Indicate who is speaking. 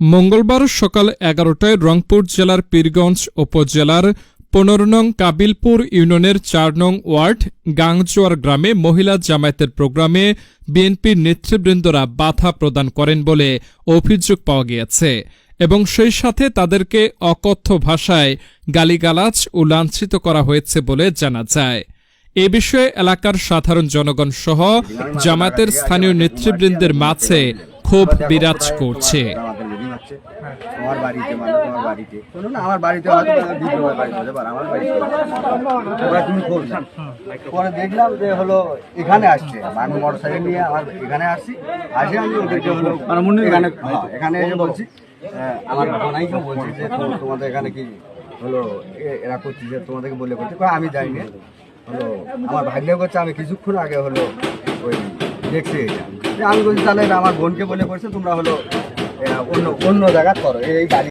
Speaker 1: মঙ্গলবার সকাল এগারোটায় রংপুর জেলার পীরগঞ্জ উপজেলার পনেরো নং কাবিলপুর ইউনিয়নের চার নং ওয়ার্ড গাংজোয়ার গ্রামে মহিলা জামায়াতের প্রোগ্রামে বিএনপির নেতৃবৃন্দরা বাধা প্রদান করেন বলে অভিযোগ পাওয়া গিয়েছে এবং সেই সাথে তাদেরকে অকথ্য ভাষায় গালিগালাজ ও লাঞ্ছিত করা হয়েছে বলে জানা যায়। এ বিষয়ে এলাকার সাধারণ জনগণ সহ জামায়াতের স্থানীয় নেতৃবৃন্দের মাঝে ক্ষোভ বিরাজ করছে।
Speaker 2: লিভিং তোমার বাড়িতে মানে তোমার বাড়িতে। শোনো না আমার বাড়িতে হয়তো বাড়িতে হতে পারে আমার বাড়িতে ওরা তুমি পরে দেখলাম যে হলো এখানে আসছে আমি মোটর সাইকেল নিয়ে আমার এখানে আসছি। আসে আমি ওদেরকে হলো এখানে হ্যাঁ, এখানে এসে বলছি আহ, আমার বলছি যে তোমাদের এখানে কি হলো এরা করছি যে তোমাদেরকে বলে করছে। আমি যাইনি। হলো আমার ভাগ্নে করছে আমি কিছুক্ষণ আগে হলো ওই দেখছি এটা আমি বলছি তাহলে আমার বোনকে বলে করছে তোমরা হলো অন্য অন্য জায়গা করো। এই বাড়ি